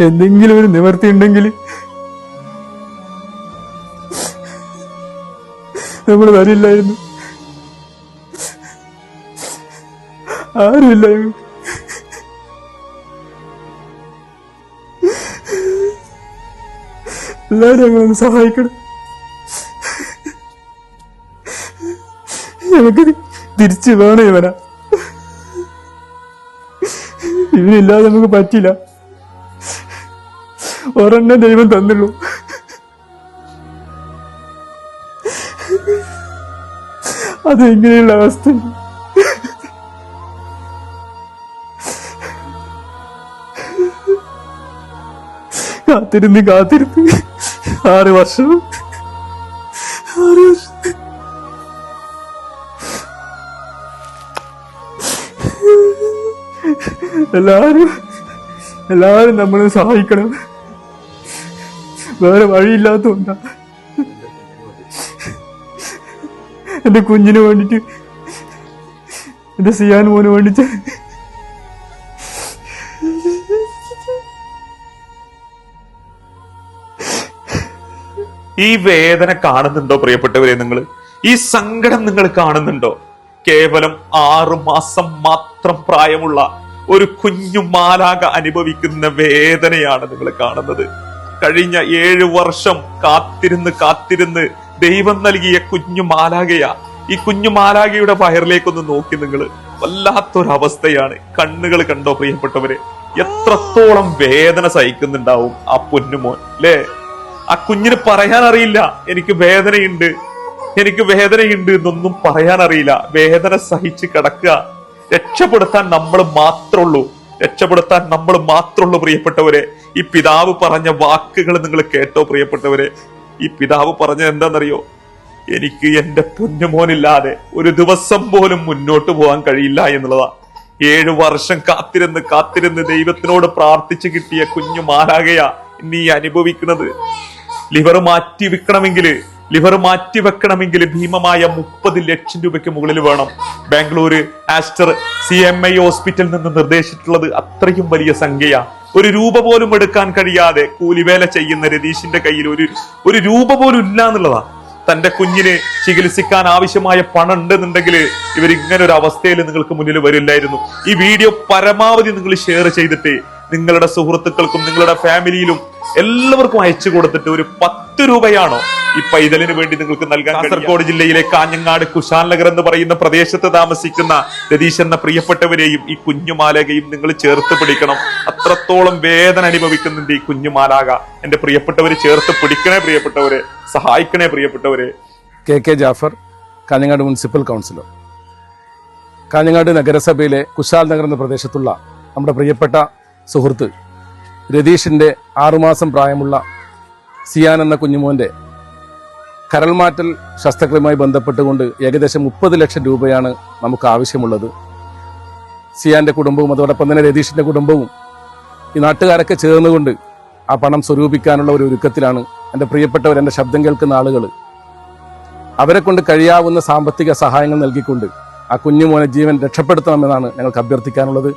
എന്തെങ്കിലും ഒരു നിവർത്തി ഉണ്ടെങ്കിൽ നമ്മൾ വരില്ലായിരുന്നു. ആരുമില്ലായിരുന്നു. എല്ലാവരും ഞങ്ങളൊന്ന് സഹായിക്കണം. ഞങ്ങൾക്ക് തിരിച്ചു വേണം ഇവനാ ഇവനില്ലാതെ നമുക്ക് പറ്റില്ല. ഒരെണ്ണം ദൈവം തന്നുള്ളൂ. അത് ഇങ്ങനെയുള്ള അവസ്ഥ. കാത്തിരുന്ന് കാത്തിരുന്ന് ആറ് വർഷം. ആറ് വർഷം. എല്ലാരും എല്ലാരും നമ്മളെ സഹായിക്കണം. വേറെ വഴിയില്ലാത്തതുകൊണ്ടാ. എന്റെ കുഞ്ഞിന് വേണ്ടിട്ട് എന്റെ സിയാൻ മോന് വേണ്ടിട്ട്. ഈ വേദന കാണുന്നുണ്ടോ പ്രിയപ്പെട്ടവരെ നിങ്ങൾ ഈ സങ്കടം നിങ്ങൾ കാണുന്നുണ്ടോ? കേവലം ആറു മാസം മാത്രം പ്രായമുള്ള ഒരു കുഞ്ഞു മാലാക അനുഭവിക്കുന്ന വേദനയാണ് നിങ്ങൾ കാണുന്നത്. കഴിഞ്ഞ ഏഴ് വർഷം കാത്തിരുന്ന് കാത്തിരുന്ന് ദൈവം നൽകിയ കുഞ്ഞു മാലാകയ ഈ കുഞ്ഞു മാലാകയുടെ വയറിലേക്കൊന്ന് നോക്കി നിങ്ങൾ വല്ലാത്തൊരവസ്ഥയാണ്. കണ്ണുകൾ കണ്ടോ പ്രിയപ്പെട്ടവരെ? എത്രത്തോളം വേദന സഹിക്കുന്നുണ്ടാവും ആ പൊന്നുമോൻ അല്ലേ ആ കുഞ്ഞിന് പറയാൻ അറിയില്ല എനിക്ക് വേദനയുണ്ട് എനിക്ക് വേദനയുണ്ട് എന്നൊന്നും പറയാൻ അറിയില്ല വേദന സഹിച്ച് കിടക്കുക. രക്ഷപ്പെടുത്താൻ നമ്മൾ മാത്രമുള്ളൂ രക്ഷപ്പെടുത്താൻ നമ്മൾ മാത്രമുള്ളൂ പ്രിയപ്പെട്ടവരെ ഈ പിതാവ് പറഞ്ഞ വാക്കുകൾ നിങ്ങൾ കേട്ടോ പ്രിയപ്പെട്ടവരെ. ഈ പിതാവ് പറഞ്ഞത് എന്താണെന്നറിയോ? എനിക്ക് എന്റെ പൊന്നുമോനില്ലാതെ ഒരു ദിവസം പോലും മുന്നോട്ട് പോകാൻ കഴിയില്ല എന്നുള്ളതാ. ഏഴു വർഷം കാത്തിരുന്ന് കാത്തിരുന്ന് ദൈവത്തിനോട് പ്രാർത്ഥിച്ചു കിട്ടിയ കുഞ്ഞു മാരാകയാ നീ അനുഭവിക്കുന്നത്. ലിവർ മാറ്റി വെക്കണമെങ്കിൽ ലിവർ മാറ്റി വെക്കണമെങ്കിൽ ഭീമമായ മുപ്പത് ലക്ഷം രൂപയ്ക്ക് മുകളിൽ വേണം. Bangalore Aster C M I ഹോസ്പിറ്റലിൽ നിന്ന് നിർദ്ദേശിച്ചിട്ടുള്ളത് അത്രയും വലിയ സംഖ്യയാ. ഒരു രൂപ പോലും എടുക്കാൻ കഴിയാതെ കൂലിവേല ചെയ്യുന്ന രതീഷിന്റെ കയ്യിൽ ഒരു ഒരു രൂപ പോലും ഇല്ല എന്നുള്ളതാ. തന്റെ കുഞ്ഞിനെ ചികിത്സിക്കാൻ ആവശ്യമായ പണം ഉണ്ടെന്നുണ്ടെങ്കിൽ ഇവർ ഇങ്ങനെ ഒരു അവസ്ഥയിൽ നിങ്ങൾക്ക് മുന്നിൽ വരില്ലായിരുന്നു. ഈ വീഡിയോ പരമാവധി നിങ്ങൾ ഷെയർ ചെയ്തിട്ട് നിങ്ങളുടെ സുഹൃത്തുക്കൾക്കും നിങ്ങളുടെ ഫാമിലിയിലും എല്ലാവർക്കും അയച്ചു കൊടുത്തിട്ട് ഒരു പത്ത് രൂപയാണോ ഈ പൈതലിന് വേണ്ടി നിങ്ങൾക്ക് നൽകാൻ കാസർഗോഡ് ജില്ലയിലെ കാഞ്ഞങ്ങാട് കുശാൽ നഗർ എന്ന് പറയുന്ന പ്രദേശത്ത് താമസിക്കുന്ന രതീഷ് എന്ന പ്രിയപ്പെട്ടവരെയും ഈ കുഞ്ഞുമാലകയും നിങ്ങൾ ചേർത്ത് പിടിക്കണം. അത്രത്തോളം വേദന അനുഭവിക്കുന്നുണ്ട് ഈ കുഞ്ഞുമാലാക. എന്റെ പ്രിയപ്പെട്ടവര് ചേർത്ത് പിടിക്കണേ പ്രിയപ്പെട്ടവരെ സഹായിക്കണേ പ്രിയപ്പെട്ടവരെ. K K Jafar Kanhangad municipal councillor. Kanhangad നഗരസഭയിലെ കുശാൽ നഗർ എന്ന പ്രദേശത്തുള്ള നമ്മുടെ പ്രിയപ്പെട്ട സുഹൃത്ത് രതീഷിന്റെ ആറുമാസം പ്രായമുള്ള സിയാൻ എന്ന കുഞ്ഞുമോന്റെ കരൾമാറ്റൽ ശസ്ത്രക്രിയയുമായി ബന്ധപ്പെട്ടുകൊണ്ട് ഏകദേശം മുപ്പത് ലക്ഷം രൂപയാണ് നമുക്ക് ആവശ്യമുള്ളത്. സിയാന്റെ കുടുംബവും അതോടൊപ്പം തന്നെ രതീഷിന്റെ കുടുംബവും ഈ നാട്ടുകാരൊക്കെ ചേർന്നുകൊണ്ട് ആ പണം സ്വരൂപിക്കാനുള്ള ഒരു ഒരുക്കത്തിലാണ് എന്റെ പ്രിയപ്പെട്ടവർ എന്റെ ശബ്ദം കേൾക്കുന്ന ആളുകൾ. അവരെ കൊണ്ട് കഴിയാവുന്ന സാമ്പത്തിക സഹായങ്ങൾ നൽകിക്കൊണ്ട് ആ കുഞ്ഞുമോനെ ജീവൻ രക്ഷപ്പെടുത്തണമെന്നാണ് ഞങ്ങൾക്ക് അഭ്യർത്ഥിക്കാനുള്ളത്.